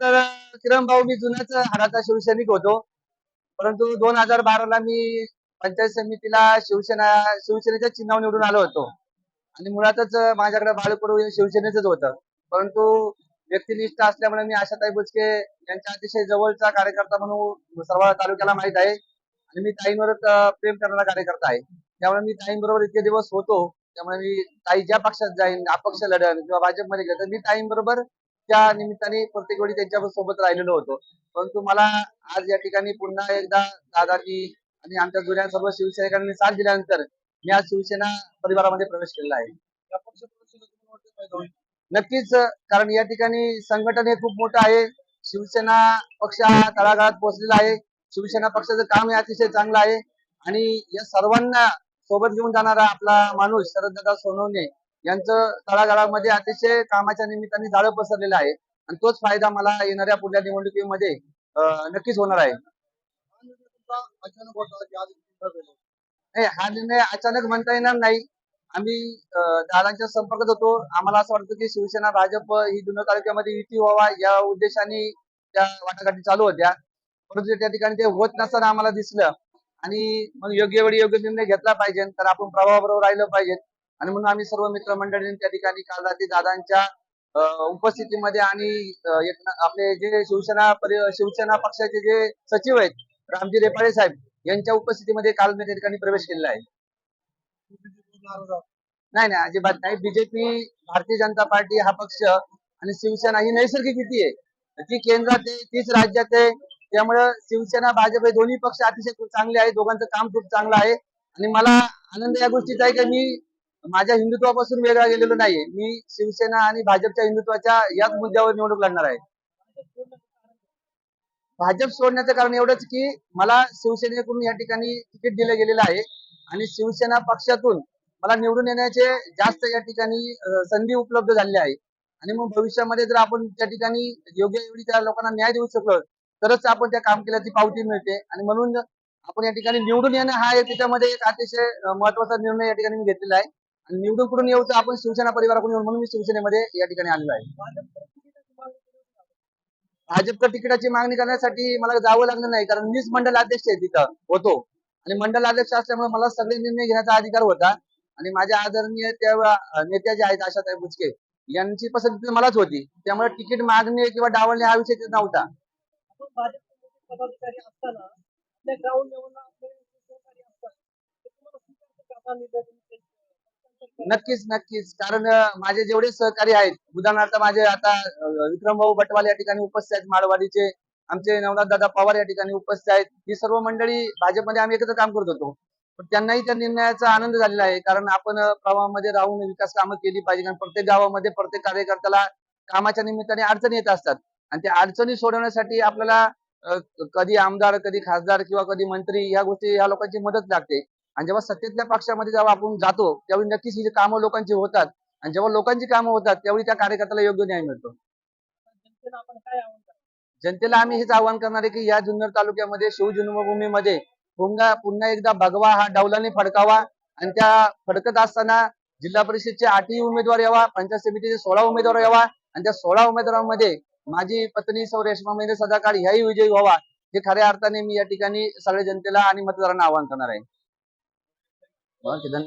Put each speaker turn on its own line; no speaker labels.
तर किरण भाऊ मी जुन्याच हाडाचा शिवसैनिक होतो. परंतु दोन हजार बाराला मी पंचायत समितीला शिवसेना शिवसेनेच्या चिन्हावर निवडून आलो होतो. आणि मुळातच माझ्याकडे बाळकडू हे शिवसेनेचंच होतं. परंतु व्यक्तिनिष्ठ असल्यामुळे मी आशाताई बुचके यांच्या अतिशय जवळचा कार्यकर्ता म्हणून सर्व तालुक्याला माहीत आहे. आणि मी ताईंवर प्रेम करणारा कार्यकर्ता आहे. त्यामुळे मी ताईंबरोबर इतके दिवस होतो. त्यामुळे मी ताई ज्या पक्षात जाईन अपक्ष लढन किंवा भाजपमध्ये गेलं तर मी ताईंबरोबर त्या निमित्ताने प्रत्येक वेळी त्यांच्यासोबत राहिलेलो होतो. परंतु मला आज या ठिकाणी पुन्हा एकदा दादाजी आणि आमच्या जुन्या सर्व शिवसैनिकांनी साथ दिल्यानंतर मी आज शिवसेना परिवारामध्ये प्रवेश केलेला आहे. नक्कीच कारण या ठिकाणी संघटन हे खूप मोठं आहे. शिवसेना पक्ष हा तळागाळात पोहोचलेला आहे. शिवसेना पक्षाचं काम हे अतिशय चांगलं आहे. आणि या सर्वांना सोबत घेऊन जाणारा आपला माणूस शरददादा सोनवणे यांचं तळागाळामध्ये अतिशय कामाच्या निमित्ताने जाळं पसरलेलं आहे. आणि तोच फायदा मला येणाऱ्या पुढल्या निवडणुकीमध्ये नक्कीच होणार आहे.
हा निर्णय अचानक
नाही हा निर्णय अचानक म्हणता येणार नाही. आम्ही दादांच्या संपर्कात होतो. आम्हाला असं वाटतं की शिवसेना भाजप ही जुन्नर तालुक्यामध्ये युती व्हावा या उद्देशाने त्या वाटाघाटी चालू होत्या. परंतु त्या ठिकाणी ते होत नसताना आम्हाला दिसलं. आणि मग योग्य वेळी योग्य निर्णय घेतला पाहिजे. तर आपण प्रभावाबरोबर राहिलं पाहिजे. आणि म्हणून आम्ही सर्व मित्रमंडळींनी त्या ठिकाणी काल रात्री दादांच्या उपस्थितीमध्ये आणि आपले जे शिवसेना शिवसेना पक्षाचे जे सचिव आहेत रामजी रेपाळे साहेब यांच्या उपस्थितीमध्ये काल मी त्या ठिकाणी प्रवेश केलेला आहे. नाही नाही अजिबात नाही. बीजेपी भारतीय जनता पार्टी हा पक्ष आणि शिवसेना ही नैसर्गिक युती आहे. ती केंद्रात आहे तीच राज्यात आहे. त्यामुळे शिवसेना भाजप हे दोन्ही पक्ष अतिशय चांगले आहेत. दोघांचं काम खूप चांगलं आहे. आणि मला आनंद या गोष्टीचा आहे की मी माझ्या हिंदुत्वापासून वेगळा गेलेलो नाहीये. मी शिवसेना आणि भाजपच्या हिंदुत्वाच्या याच मुद्द्यावर निवडणूक लढणार आहे. भाजप सोडण्याचं कारण एवढंच की मला शिवसेनेकडून या ठिकाणी तिकीट दिलं गेलेलं आहे आणि शिवसेना पक्षातून मला निवडून येण्याचे जास्त या ठिकाणी संधी उपलब्ध झालेली आहे. आणि मग भविष्यामध्ये जर आपण त्या ठिकाणी योग्य एवढी त्या लोकांना न्याय देऊ शकलो तरच आपण त्या काम केल्याची पावती मिळते. आणि म्हणून आपण या ठिकाणी निवडून येणं हा त्याच्यामध्ये एक अतिशय महत्त्वाचा निर्णय या ठिकाणी मी घेतलेला आहे. निवडून कुठून येऊ तर आपण शिवसेना परिवाराकडून येऊ म्हणून मी शिवसेनेमध्ये या ठिकाणी आलेलो आहे. भाजपच्या तिकिटाची मागणी करण्यासाठी मला जावं लागलं नाही कारण मीच मंडल अध्यक्ष आहे तिथं होतो. आणि मंडल अध्यक्ष असल्यामुळे मला सगळे निर्णय घेण्याचा अधिकार होता. आणि माझ्या आदरणीय त्या नेत्या ज्या आहेत आशाताई बुचके यांची पसंती मलाच होती. त्यामुळे तिकीट मागणे किंवा डावलणे हा विषय तिथे नव्हता.
पदाधिकारी असताना
नक्कीच नक्कीच. कारण माझे जेवढे सहकारी आहेत उदाहरणार्थ माझे आता विक्रम विक्रमभाऊ बटवाल या ठिकाणी उपस्थित आहेत माळवाडीचे आमचे नवनाथ दादा पवार या ठिकाणी उपस्थित आहेत. ही सर्व मंडळी भाजपमध्ये आम्ही एकत्र काम करत होतो. पण त्यांनाही त्या निर्णयाचा आनंद झालेला आहे. कारण आपण प्रवाहामध्ये राहून विकास कामं केली पाहिजे. कारण प्रत्येक गावामध्ये प्रत्येक कार्यकर्त्याला कामाच्या निमित्ताने अडचणी येत असतात. आणि त्या अडचणी सोडवण्यासाठी आपल्याला कधी आमदार कधी खासदार किंवा कधी मंत्री या गोष्टी या लोकांची मदत लागते. आणि जेव्हा सत्तेतल्या पक्षामध्ये जेव्हा आपण जातो त्यावेळी नक्कीच ही कामं लोकांची होतात. आणि जेव्हा लोकांची कामं होतात त्यावेळी त्या कार्यकर्त्याला योग्य न्याय मिळतो. जनतेला आम्ही हेच आवाहन करणार आहे की या जुन्नर तालुक्यामध्ये शिवजन्मभूमीमध्ये पुन्हा पुन्हा एकदा भगवा हा डौलाने फडकावा. आणि त्या फडकत असताना जिल्हा परिषदचे आठही उमेदवार यावा पंचायत समितीचे सोळा उमेदवार यावा. आणि त्या सोळा उमेदवारांमध्ये माझी पत्नी सौ रेश्मा महेंद्र सदाकाळ ह्याही विजयी व्हावा. हे खऱ्या अर्थाने मी या ठिकाणी सगळ्या जनतेला आणि मतदारांना आवाहन करणार आहे. ओके, धन्यवाद.